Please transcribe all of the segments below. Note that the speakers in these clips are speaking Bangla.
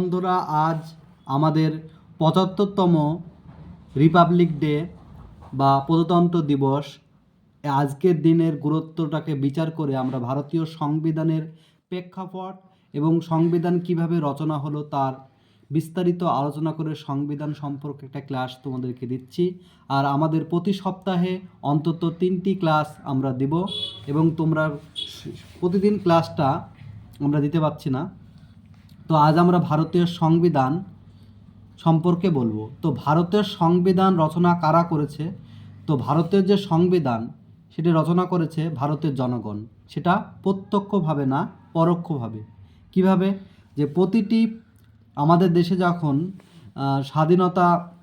বন্ধুরা, আজ আমাদের পঁচাত্তরতম রিপাবলিক ডে বা প্রজাতন্ত্র দিবস। আজকের দিনের গুরুত্বটাকে বিচার করে আমরা ভারতীয় সংবিধানের প্রেক্ষাপট এবং সংবিধান কীভাবে রচনা হলো তার বিস্তারিত আলোচনা করে সংবিধান সম্পর্কে একটা ক্লাস তোমাদেরকে দিচ্ছি। আর আমাদের প্রতি সপ্তাহে অন্তত তিনটি ক্লাস আমরা দিব এবং তোমরা প্রতিদিন ক্লাসটা আমরা দিতে পারছি না। তো আজ আমরা ভারতীয় সংবিধান সম্পর্কে বলব। তো ভারতের সংবিধান রচনা কারা করেছে? তো ভারতের যে সংবিধান, সেটি রচনা করেছে ভারতের জনগণ। সেটা প্রত্যক্ষভাবে না, পরোক্ষভাবে। কীভাবে? যে প্রতিটি আমাদের দেশে যখন স্বাধীনতা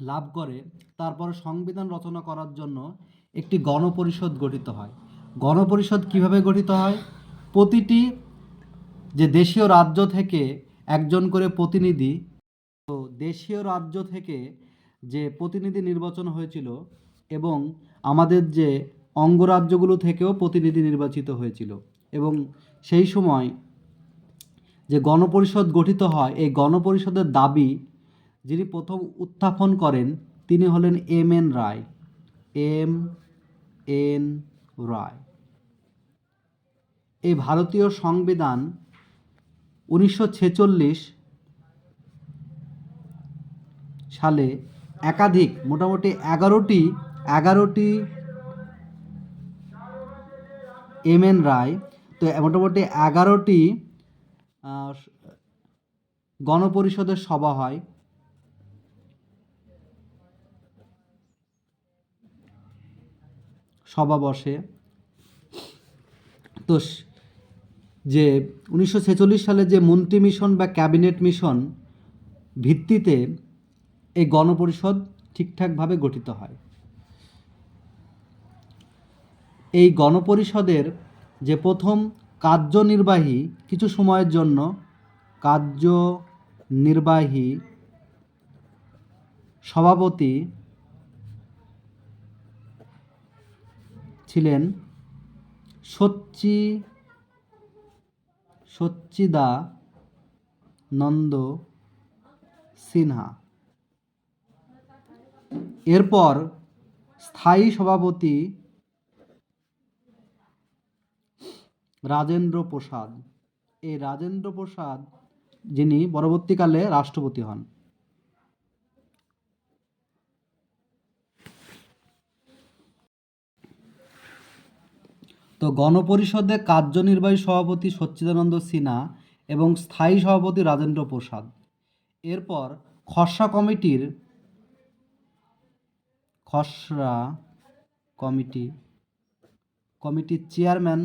লাভ করে, তারপরে সংবিধান রচনা করার জন্য একটি গণপরিষদ গঠিত হয়। গণপরিষদ কীভাবে গঠিত হয়? প্রতিটি যে দেশীয় রাজ্য থেকে একজন করে প্রতিনিধি, তো দেশীয় রাজ্য থেকে যে প্রতিনিধি নির্বাচন হয়েছিল এবং আমাদের যে অঙ্গরাজ্যগুলো থেকেও প্রতিনিধি নির্বাচিত হয়েছিল এবং সেই সময় যে গণপরিষদ গঠিত হয়, এই গণপরিষদের দাবি, যিনি প্রথম উত্থাপন করেন, তিনি হলেন M N Roy. M N Roy. এই ভারতীয় সংবিধান উনিশশো ছেচল্লিশ সালে একাধিক মোটামুটি এগারোটি এগারোটি এম এন রায়, তো মোটামুটি এগারোটি গণপরিষদের সভা হয়। সভা বসে। তো যে উনিশশো ছেচল্লিশ সালে যে মন্ত্রী মিশন বা ক্যাবিনেট মিশন ভিত্তিতে এই গণপরিষদ ঠিকঠাকভাবে গঠিত হয়। এই গণপরিষদের যে প্রথম কার্যনির্বাহী কিছু সময়ের জন্য কার্যনির্বাহী সভাপতি ছিলেন সচ্চি সচ্চিদা নন্দ সিনহা। এরপর স্থায়ী সভাপতি রাজেন্দ্র প্রসাদ। এই রাজেন্দ্র প্রসাদ যিনি পরবর্তীকালে রাষ্ট্রপতি হন। তো গণপরিষদে কার্যনির্বাহী সভাপতি সচ্চিদানন্দ সিনহা এবং স্থায়ী সভাপতি রাজেন্দ্র প্রসাদ। এরপর খসড়া কমিটির খসড়া কমিটি, কমিটির chairman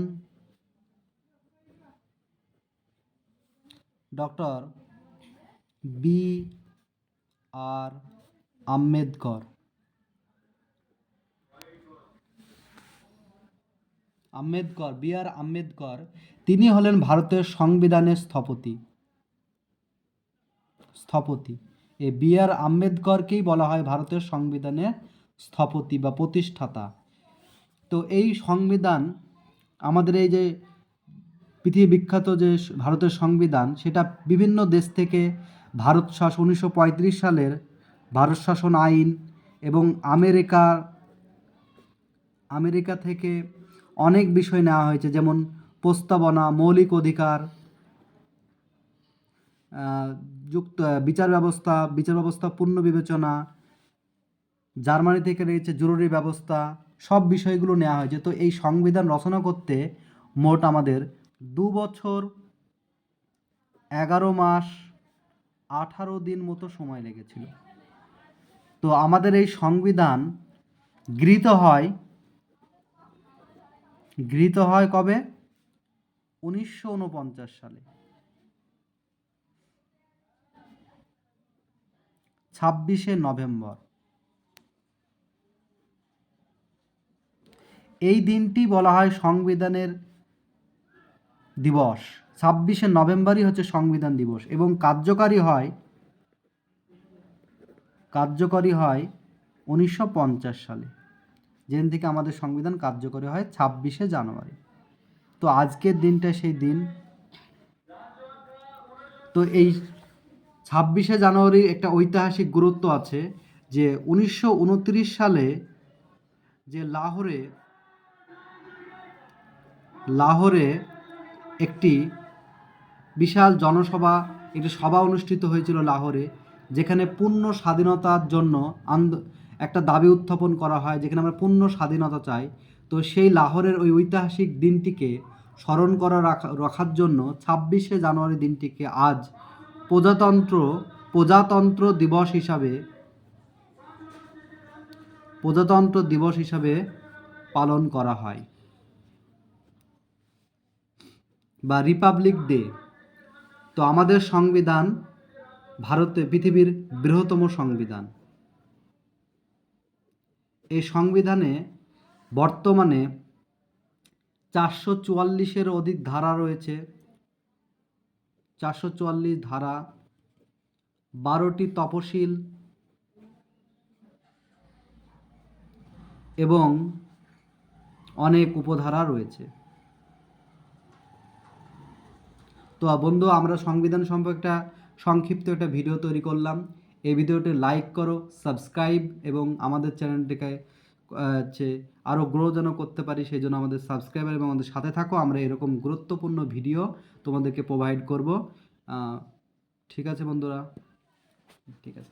doctor B R Ambedkar. Ambedkar, B R Ambedkar, তিনি হলেন ভারতের সংবিধানের স্থপতি। স্থপতি। এই বি আর আম্বেদকরকেই বলা হয় ভারতের সংবিধানের স্থপতি বা প্রতিষ্ঠাতা। তো এই সংবিধান, আমাদের এই যে পৃথিবী বিখ্যাত যে ভারতের সংবিধান, সেটা বিভিন্ন দেশ থেকে ভারত শাসন উনিশশো পঁয়ত্রিশ সালের ভারত শাসন আইন এবং আমেরিকা আমেরিকা থেকে অনেক বিষয় নেওয়া হয়েছে, যেমন প্রস্তাবনা, মৌলিক অধিকার যুক্ত, বিচার ব্যবস্থা বিচার ব্যবস্থা, পূর্ণ বিবেচনা, জার্মানি থেকে রয়েছে জরুরি ব্যবস্থা, সব বিষয়গুলো নেওয়া হয়েছে। তো এই সংবিধান রচনা করতে মোট আমাদের দু বছর এগারো মাস আঠারো দিন মতো সময় লেগেছিল। তো আমাদের এই সংবিধান গৃহীত হয় গৃহীত হয় কবে? উনিশশো উনপঞ্চাশ সালে। ছাব্বিশে নভেম্বর। এই দিনটি বলা হয় সংবিধানের দিবস। ছাব্বিশে নভেম্বরই হচ্ছে সংবিধান দিবস এবং কার্যকারী হয় কার্যকরী হয় উনিশশো পঞ্চাশ সালে। যেদিন থেকে আমাদের সংবিধান কার্যকরী হয় ছাব্বিশে জানুয়ারি। তো আজকের দিনটা সেই দিন। তো এই ছাব্বিশে জানুয়ারির একটা ঐতিহাসিক গুরুত্ব আছে যে উনিশশো উনত্রিশ সালে যে লাহোরে লাহোরে একটি বিশাল জনসভা, একটি সভা অনুষ্ঠিত হয়েছিল লাহোরে, যেখানে পূর্ণ স্বাধীনতার জন্য আন্দ একটা দাবি উত্থাপন করা হয় যেখানে আমরা পূর্ণ স্বাধীনতা চাই। তো সেই লাহোরের ওই ঐতিহাসিক দিনটিকে স্মরণ করা রাখা রাখার জন্য ছাব্বিশে জানুয়ারি দিনটিকে আজ প্রজাতন্ত্র প্রজাতন্ত্র দিবস হিসাবে প্রজাতন্ত্র দিবস হিসাবে পালন করা হয়। বা রিপাবলিক ডে। তো আমাদের সংবিধান ভারতে পৃথিবীর বৃহত্তম সংবিধান। এই সংবিধানে বর্তমানে চারশো চুয়াল্লিশের অধিক ধারা রয়েছে। চারশো চুয়াল্লিশ ধারা, বারোটি তপশিল এবং অনেক উপধারা রয়েছে। তো বন্ধু, আমরা সংবিধান সম্পর্কে একটা সংক্ষিপ্ত একটা ভিডিও তৈরি করলাম। এই ভিডিওটি লাইক করো সাবস্ক্রাইব এবং আমাদের চ্যানেলটিকে হচ্ছে আরও গ্রো যেন করতে পারি, সেই জন্য আমাদের সাবস্ক্রাইবার এবং আমাদের সাথে থাকো। আমরা এরকম গুরুত্বপূর্ণ ভিডিও তোমাদেরকে প্রোভাইড করব। ঠিক আছে বন্ধুরা? ঠিক আছে